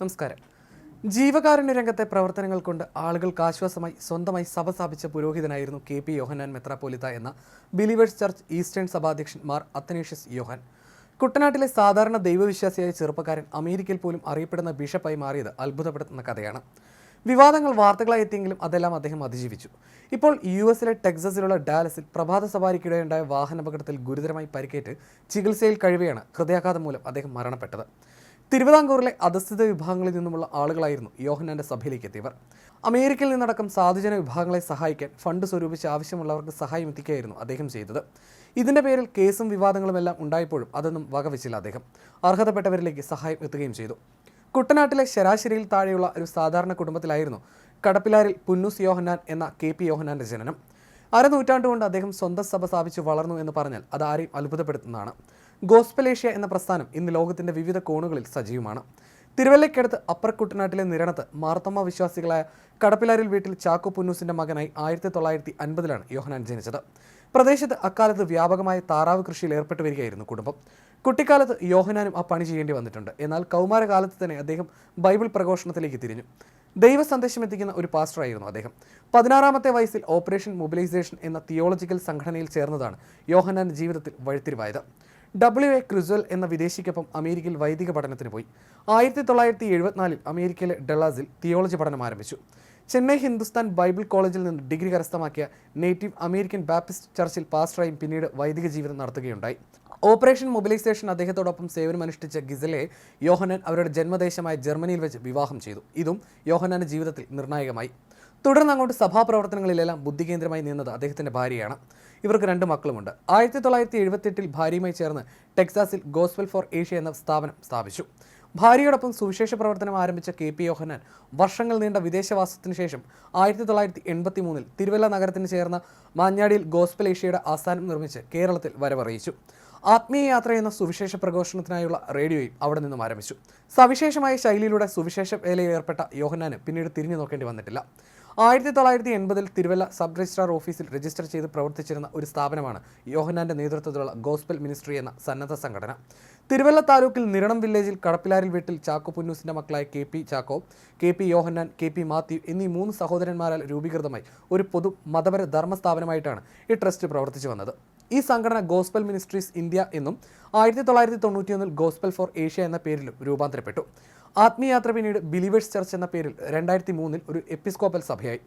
നമസ്കാരം. ജീവകാരുണ്യ രംഗത്തെ പ്രവർത്തനങ്ങൾ കൊണ്ട് ആളുകൾക്ക് ആശ്വാസമായി സ്വന്തമായി സഭ സ്ഥാപിച്ച പുരോഹിതനായിരുന്നു കെ പി യോഹനാൻ മെത്രാപോലിത്ത എന്ന ബിലീവേഴ്സ് ചർച്ച് ഈസ്റ്റേൺ സഭാധ്യക്ഷൻ മാർ അത്തനേഷ്യസ് യോഹാൻ. കുട്ടനാട്ടിലെ സാധാരണ ദൈവവിശ്വാസിയായ ചെറുപ്പക്കാരൻ അമേരിക്കയിൽ പോലും അറിയപ്പെടുന്ന ബിഷപ്പായി മാറിയത് അത്ഭുതപ്പെടുത്തുന്ന കഥയാണ്. വിവാദങ്ങൾ വാർത്തകളായി എത്തിയെങ്കിലും അതെല്ലാം അദ്ദേഹം അതിജീവിച്ചു. ഇപ്പോൾ യു എസിലെ ടെക്സസിലുള്ള ഡാലസിൽ പ്രഭാത സവാരിക്കിടെയുണ്ടായ വാഹനാപകടത്തിൽ ഗുരുതരമായി പരിക്കേറ്റ് ചികിത്സയിൽ കഴിവെയാണ് ഹൃദയാഘാതം മൂലം അദ്ദേഹം മരണപ്പെട്ടത്. തിരുവിതാംകൂറിലെ അധസ്ഥിത വിഭാഗങ്ങളിൽ നിന്നുമുള്ള ആളുകളായിരുന്നു യോഹന്നാന്റെ സഭയിലേക്ക് എത്തിയവർ അമേരിക്കയിൽ നിന്നടക്കം സാധുജന വിഭാഗങ്ങളെ സഹായിക്കാൻ ഫണ്ട് സ്വരൂപിച്ച് ആവശ്യമുള്ളവർക്ക് സഹായം എത്തിക്കുകയായിരുന്നു അദ്ദേഹം ചെയ്തത്. ഇതിന്റെ പേരിൽ കേസും വിവാദങ്ങളുമെല്ലാം ഉണ്ടായപ്പോഴും അതൊന്നും വകവെച്ചില്ല അദ്ദേഹം. അർഹതപ്പെട്ടവരിലേക്ക് സഹായം എത്തുകയും ചെയ്തു. കുട്ടനാട്ടിലെ ശരാശരിയിൽ താഴെയുള്ള ഒരു സാധാരണ കുടുംബത്തിലായിരുന്നു കടപ്പിലാരിൽ പുന്നൂസ് യോഹന്നാൻ എന്ന കെ പി യോഹന്നാന്റെ ജനനം. അരനൂറ്റാണ്ടുകൊണ്ട് അദ്ദേഹം സ്വന്തം സഭ സ്ഥാപിച്ചു വളർന്നു എന്ന് പറഞ്ഞാൽ അത് ആരെയും അത്ഭുതപ്പെടുത്തുന്നതാണ്. ഗോസ്പലേഷ്യ എന്ന പ്രസ്ഥാനം ഇന്ന് ലോകത്തിന്റെ വിവിധ കോണുകളിൽ സജീവമാണ്. തിരുവല്ലയ്ക്കടുത്ത് അപ്പർ കുട്ടനാട്ടിലെ നിരണത്ത് മാർത്തമ്മ വിശ്വാസികളായ കടപ്പിലാരിൽ വീട്ടിൽ ചാക്കോ പുന്നൂസിന്റെ മകനായി ആയിരത്തി തൊള്ളായിരത്തി അൻപതിലാണ് യോഹനാൻ ജനിച്ചത്. പ്രദേശത്ത് അക്കാലത്ത് വ്യാപകമായ താറാവ് കൃഷിയിൽ ഏർപ്പെട്ടു വരികയായിരുന്നു കുടുംബം. കുട്ടിക്കാലത്ത് യോഹനാനും ആ പണി ചെയ്യേണ്ടി വന്നിട്ടുണ്ട്. എന്നാൽ കൗമാരകാലത്ത് തന്നെ അദ്ദേഹം ബൈബിൾ പ്രഘോഷണത്തിലേക്ക് തിരിഞ്ഞു. ദൈവ സന്ദേശം എത്തിക്കുന്ന ഒരു പാസ്റ്ററായിരുന്നു അദ്ദേഹം. പതിനാറാമത്തെ വയസ്സിൽ ഓപ്പറേഷൻ മൊബിലൈസേഷൻ എന്ന തിയോളജിക്കൽ സംഘടനയിൽ ചേർന്നതാണ് യോഹനാൻ ജീവിതത്തിൽ വഴിത്തിരിവായത്. ഡബ്ല്യു എ ക്രിസ്വൽ എന്ന വിദേശിക്കൊപ്പം അമേരിക്കയിൽ വൈദിക പഠനത്തിന് പോയി. ആയിരത്തി തൊള്ളായിരത്തി എഴുപത്തിനാലിൽ അമേരിക്കയിലെ ഡെളാസിൽ തിയോളജി പഠനം ആരംഭിച്ചു. ചെന്നൈ ഹിന്ദുസ്ഥാൻ ബൈബിൾ കോളേജിൽ നിന്ന് ഡിഗ്രി കരസ്ഥമാക്കിയ നേറ്റീവ് അമേരിക്കൻ ബാപ്റ്റിസ്റ്റ് ചർച്ചിൽ പാസ്റ്ററായും പിന്നീട് വൈദിക ജീവിതം നടത്തുകയുണ്ടായി. ഓപ്പറേഷൻ മൊബിലൈസേഷൻ അദ്ദേഹത്തോടൊപ്പം സേവനമനുഷ്ഠിച്ച ഗിസലെ യോഹനൻ അവരുടെ ജന്മദേശമായ ജർമ്മനിയിൽ വെച്ച് വിവാഹം ചെയ്തു. ഇതും യോഹനാന്റെ ജീവിതത്തിൽ നിർണായകമായി. തുടർന്ന് അങ്ങോട്ട് സഭാപ്രവർത്തനങ്ങളിലെല്ലാം ബുദ്ധികേന്ദ്രമായി നിന്നത് അദ്ദേഹത്തിന്റെ ഭാര്യയാണ്. ഇവർക്ക് രണ്ട് മക്കളുമുണ്ട്. ആയിരത്തി തൊള്ളായിരത്തി എഴുപത്തെട്ടിൽ ഭാര്യയുമായി ചേർന്ന് ടെക്സാസിൽ ഗോസ്വെൽ ഫോർ ഏഷ്യ എന്ന സ്ഥാപനം സ്ഥാപിച്ചു. ഭാര്യയോടൊപ്പം സുവിശേഷ പ്രവർത്തനം ആരംഭിച്ച കെ പി യോഹനാൻ വർഷങ്ങൾ നീണ്ട വിദേശവാസത്തിന് ശേഷം ആയിരത്തി തൊള്ളായിരത്തി എൺപത്തി മൂന്നിൽ തിരുവല്ല നഗരത്തിന് ചേർന്ന മാഞ്ഞാടിയിൽ ഗോസ്പൽ ഏഷ്യയുടെ ആസ്ഥാനം നിർമ്മിച്ച് കേരളത്തിൽ വരവറിയിച്ചു. ആത്മീയ യാത്ര എന്ന സുവിശേഷ പ്രഘോഷണത്തിനായുള്ള റേഡിയോയും അവിടെ നിന്നും ആരംഭിച്ചു. സവിശേഷമായ ശൈലിയിലൂടെ സുവിശേഷ വേലയിൽ ഏർപ്പെട്ട യോഹനാന് പിന്നീട് തിരിഞ്ഞു നോക്കേണ്ടി വന്നിട്ടില്ല. ആയിരത്തി തൊള്ളായിരത്തി എൺപതിൽ തിരുവല്ല സബ് രജിസ്ട്രാർ ഓഫീസിൽ രജിസ്റ്റർ ചെയ്ത് പ്രവർത്തിച്ചിരുന്ന ഒരു സ്ഥാപനമാണ് യോഹനാന്റെ നേതൃത്വത്തിലുള്ള ഗോസ്പെൽ മിനിസ്ട്രി എന്ന സന്നദ്ധ സംഘടന. തിരുവല്ല താലൂക്കിൽ നിരണം വില്ലേജിൽ കടപ്പിലാരിൽ വീട്ടിൽ ചാക്കോ പുന്നൂസിന്റെ മക്കളായ K P Chacko K P Yohannan K P Mathew എന്നീ മൂന്ന് സഹോദരന്മാരാൽ രൂപീകൃതമായി ഒരു പൊതു മതപര ധർമ്മ സ്ഥാപനമായിട്ടാണ് ഈ ട്രസ്റ്റ് പ്രവർത്തിച്ചു വന്നത്. ഈ സംഘടന ഗോസ്പൽ മിനിസ്ട്രീസ് ഇന്ത്യ എന്നും ആയിരത്തി തൊള്ളായിരത്തി തൊണ്ണൂറ്റിയൊന്നിൽ ഗോസ്പൽ ഫോർ ഏഷ്യ എന്ന പേരിലും രൂപാന്തരപ്പെട്ടു. ആത്മീയാത്ര പിന്നീട് ബിലീവേഴ്സ് ചർച്ച് എന്ന പേരിൽ രണ്ടായിരത്തി മൂന്നിൽ ഒരു എപ്പിസ്കോപ്പൽ സഭയായി.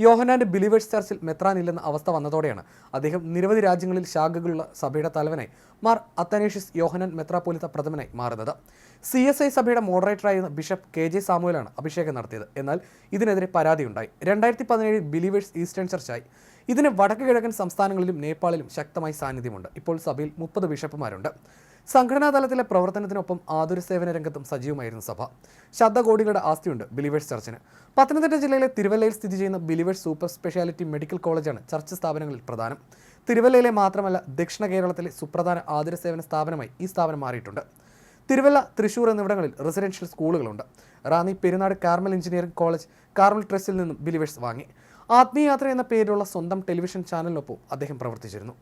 യോഹനാന്റെ ബിലീവേഴ്സ് ചർച്ചിൽ മെത്രാനില്ലെന്ന അവസ്ഥ വന്നതോടെയാണ് അദ്ദേഹം നിരവധി രാജ്യങ്ങളിൽ ശാഖകളുള്ള സഭയുടെ തലവനായി മാർ അത്തനേഷ്യസ് യോഹനാൻ മെത്രാപോലിത്ത പ്രഥമനായി മാറുന്നത്. സി എസ് ഐ സഭയുടെ മോഡറേറ്ററായിരുന്ന ബിഷപ്പ് കെ ജെ സാമുവലാണ് അഭിഷേകം നടത്തിയത്. എന്നാൽ ഇതിനെതിരെ പരാതിയുണ്ടായി. രണ്ടായിരത്തി പതിനേഴിൽ ബിലീവേഴ്സ് ഈസ്റ്റേൺ ചർച്ചായി. ഇതിന് വടക്ക് കിഴക്കൻ സംസ്ഥാനങ്ങളിലും നേപ്പാളിലും ശക്തമായി സാന്നിധ്യമുണ്ട്. ഇപ്പോൾ സഭയിൽ മുപ്പത് ബിഷപ്പുമാരുണ്ട്. സംഘടനാ തലത്തിലെ പ്രവർത്തനത്തിനൊപ്പം ആതുര സേവന രംഗത്തും സജീവമായിരുന്നു സഭ. ശതകോടികളുടെ ആസ്തിയുണ്ട് ബിലിവേഴ്സ് ചർച്ചിന്. പത്തനംതിട്ട ജില്ലയിലെ തിരുവല്ലയിൽ സ്ഥിതി ചെയ്യുന്ന ബിലിവേഴ്സ് സൂപ്പർ സ്പെഷ്യാലിറ്റി മെഡിക്കൽ കോളേജാണ് ചർച്ച് സ്ഥാപനങ്ങളിൽ പ്രധാനം. തിരുവല്ലയിലെ മാത്രമല്ല ദക്ഷിണ കേരളത്തിലെ സുപ്രധാന ആതുര സേവന സ്ഥാപനമായി ഈ സ്ഥാപനം മാറിയിട്ടുണ്ട്. തിരുവല്ല തൃശൂർ എന്നിവിടങ്ങളിൽ residential സ്കൂളുകളുണ്ട്. Ranni Perunad Carmel engineering college Carmel ട്രസ്റ്റിൽ നിന്നും ബിലിവേഴ്സ് വാങ്ങി. ആത്മീയാത്ര എന്ന പേരിലുള്ള സ്വന്തം ടെലിവിഷൻ ചാനലിനൊപ്പം അദ്ദേഹം പ്രവർത്തിച്ചിരുന്നു.